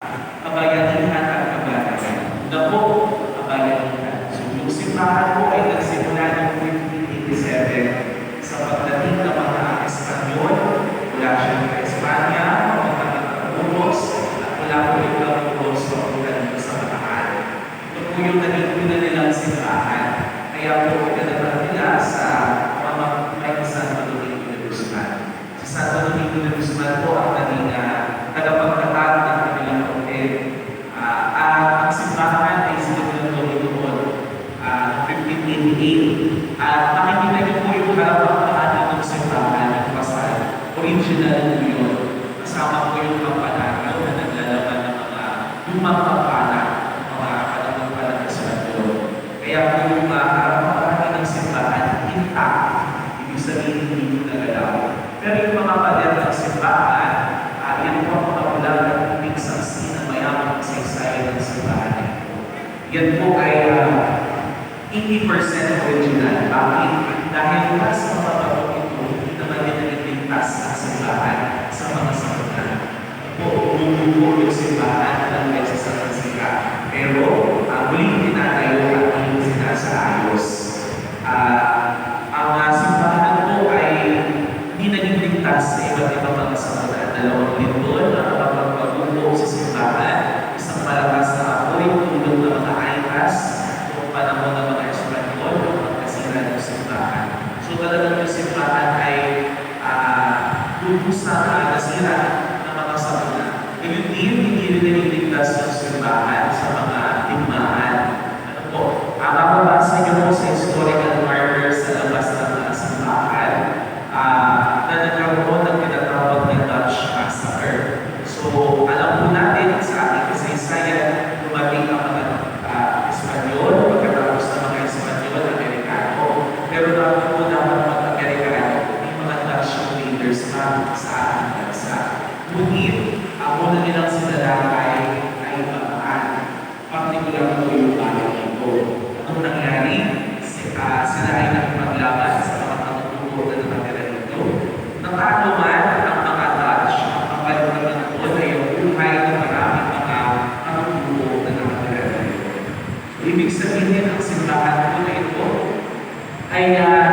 kabayanihan at kabanalan. Napo, kabayanihan. So yung simbahan po ay nagsimula noong 1587 sa pagdating ng mga Espanyol mula siya sa Espanya, mga Taga-Unos, at mula po yung Taga-Unos dito sa Bataan. Ito po yung naging una nilang simbahan. Kaya po pinadala nila sa mga. Si Santo Domingo de Guzman po ang naging uh, tagapagtatag ng kanilang hotel. Ah, at ang simbahan ay sinulat ko ito po ah, 1588. At makikita niyo po yung harapang paanan ng simbahan ng Pasal. Original po yun. Kasama po yung kampanaraw na naglalaman ng mga lumang kampana, mga panahon pa ng Espanyol. Kaya po yung harapang paanan ng simbahan, intact. Ibig sabihin, hindi po nagalaw. Pero yung mga pader ng simbahan, uh, yan po ang mga ulang at umig saksi ng mayamang kasaysayan ng simbahan na. Yan po 80% original. Bakit? Dahil mga bagong ito, hindi naman din nagigingtas ang simbahan sa mga sakunan. Po, umubuo yung simbahan ng Mesa sa Francisca. Pero, ang muling tinatayo at muling sinasaayos. Ah, ang uh, simbahan po ay hindi naging ligtas sa iba't ibang mga sakunan. Dalawang lindol ang kapagpagubo sa simbahan, isang malakas na apoy, tulong ng mga aykas, noong panahon ng mga Espanyol, ang pagkasira ng simbahan. So talagang yung simbahan ay uh, lubusang uh, nasira ng mga sakuna. Ngayon din, hindi rin nililigtas ng simbahan sa mga digmaan. Ano po, ang mababasa niyo po sa historical markers sa labas ng mga simbahan, ah, na nagkaroon ng tinatawag na Dutch Massacre. So, alam po natin sa ating kasaysayan, dumating ang mga ah, Espanyol, pagkatapos ng mga Espanyol, Amerikano. Pero bago po dapat mag-Amerikano, may mga Dutch leaders pa sa ating bansa. Ngunit, ang una nilang sinalakay ay bataan. Partikular po yung bayan ito. Anong nangyari? Si, ah, sila ay nakipaglaban sa mga patutubo na nakatira dito. Natalo man ang mga Dutch, ang kapalitan ng ay yung buhay ng maraming mga patutubo na nakatira dito. Ibig sabihin, ang simbahan po na ito ay uh,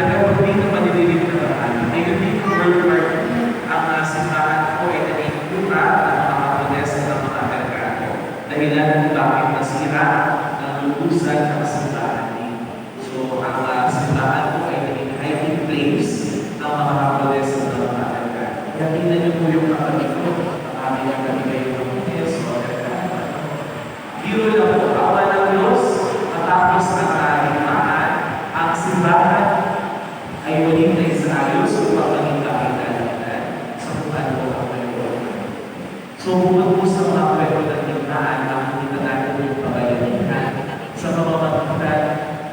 nagkaroon din ng maliliit na bahan. Ngayon din ang World War II, ang uh, simbahan po ay naging kuna ng mga kaponesa ng mga Amerikano. Dahilan kung bakit nasira ng lubusan ng simbahan dito. So, ang uh, simbahan po ay naging hiding place ng mga kaponesa ng mga Amerikano. Kaya tingnan niyo po yung kapatid ko, ang aming kami kayo ng Kaponesa, Amerikano. Biro lang po, awa ng Diyos, matapos ang kaligmaan, ang simbahan ay muling naisayos upang maging kapitan sa buwan po ang Panginoon. So, bukod po sa mga kwento ng ligtaan, nakikita natin yung kabayanihan sa pamamagitan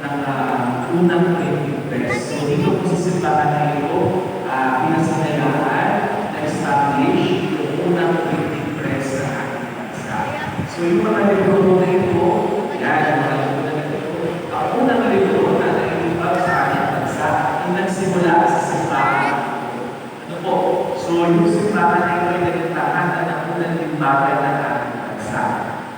ng uh, unang printing press. So, dito po sa simbahan na ito, uh, pinasanayaan, na-establish yung unang printing press ng ating bansa. So yung mga libro na ito, yan, mga libro na ito, ang unang libro na nailibag sa ating bansa, yung nagsimula sa simbahan. Ano po? So yung simbahan ay naging tahanan ng unang limbagan ng ating bansa.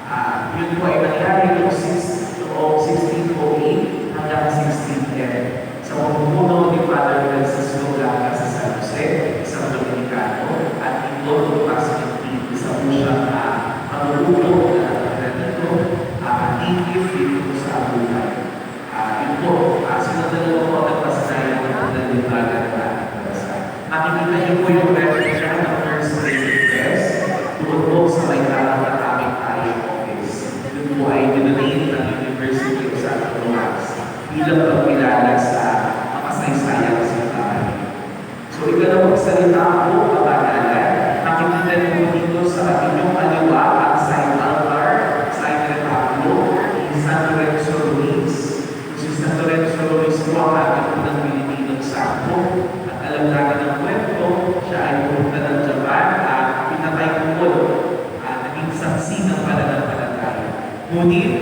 Ah, yun po ay nangyari noong 6 noong 1608 hanggang 1610 sa pamumuno ni Father Francisco Blanca sa San Jose, isang Dominicano, at ito Pastor P. isa po siyang ah, pamumuno na nandito, uh, tingin dito sa buhay. Ah, yun po, uh, sinadala po ang nagpasanayan ng unang limbagan ng ating bansa. Yung replica ng First Lady ng tayo University of Santa Cruz bilang pagkilala sa makasaysayan sa simbahan. So, ikalawang salita po, Monir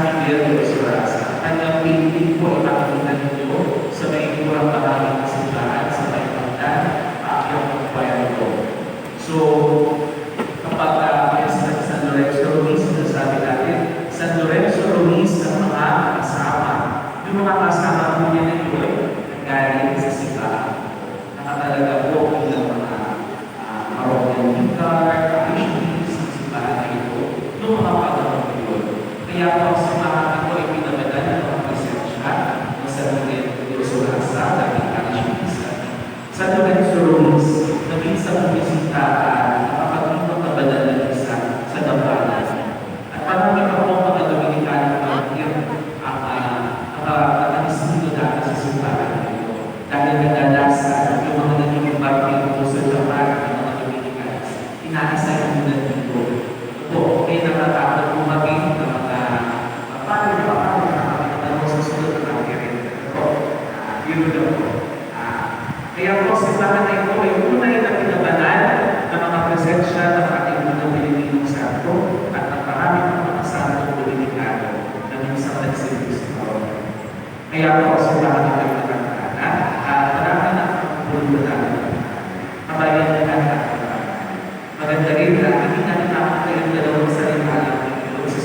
mineira Kaya po sa lahat ng mga kagana, marami na pagpuntunan. Kabayan na lang natin. Maganda rin na hindi na natakot na yung dalawang ng Panginoon sa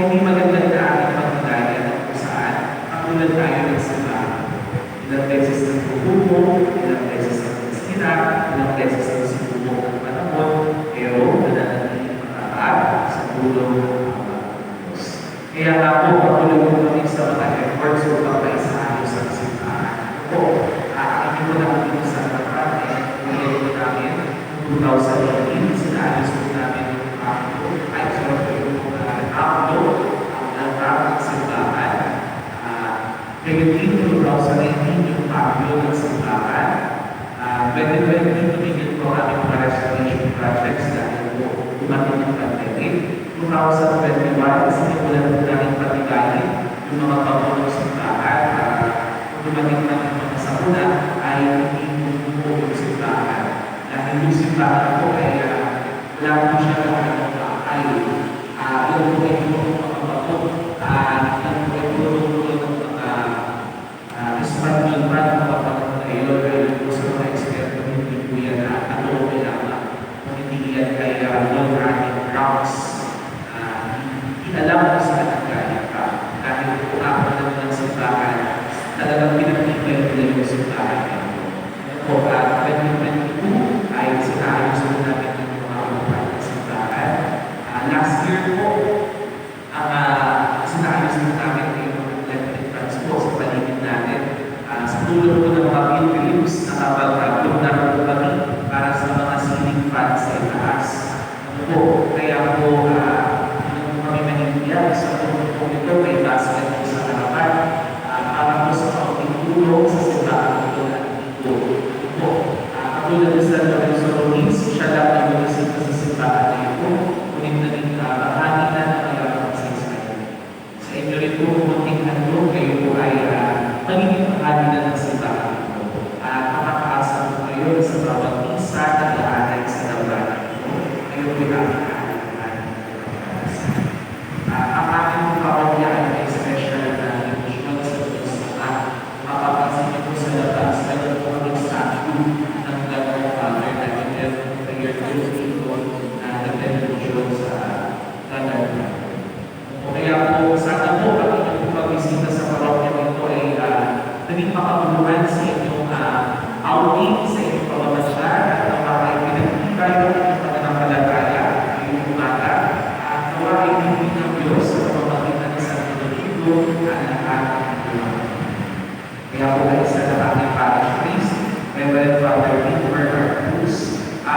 hindi maganda na ating ng kung saan, katulad tayo ng simbahan. Ilang beses ng pupupo, ilang beses ng kusina, ng sinubo ng panahon, pero wala na rin sa tulong ng Panginoon. Kaya nga po, patuloy ko sa mga networks o kapay sa amin sa kasintahan ko. Aamin ko naman dito sa kapatid, ngayon ko namin 2018, sinaalis ko namin yung ako. Ay, sarap ko yung mga ako ng kasintahan. Pagdating 2019, yung Pablo ng Sintahan. Pwede ba yung tumigil ko aming parasonation projects dahil po dumating yung pandemic. 2021, sinulan ko namin patigayin yung mga pagpapos ng taat at ah, dumating na ng mga sakuna ay hindi bumubuo yung simbahan. Dahil yung simbahan po ay uh, wala po siya na ay uh, ah, yung po eh, ay po ang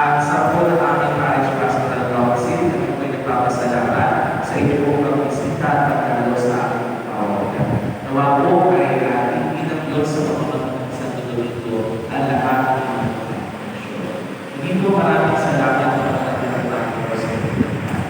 a,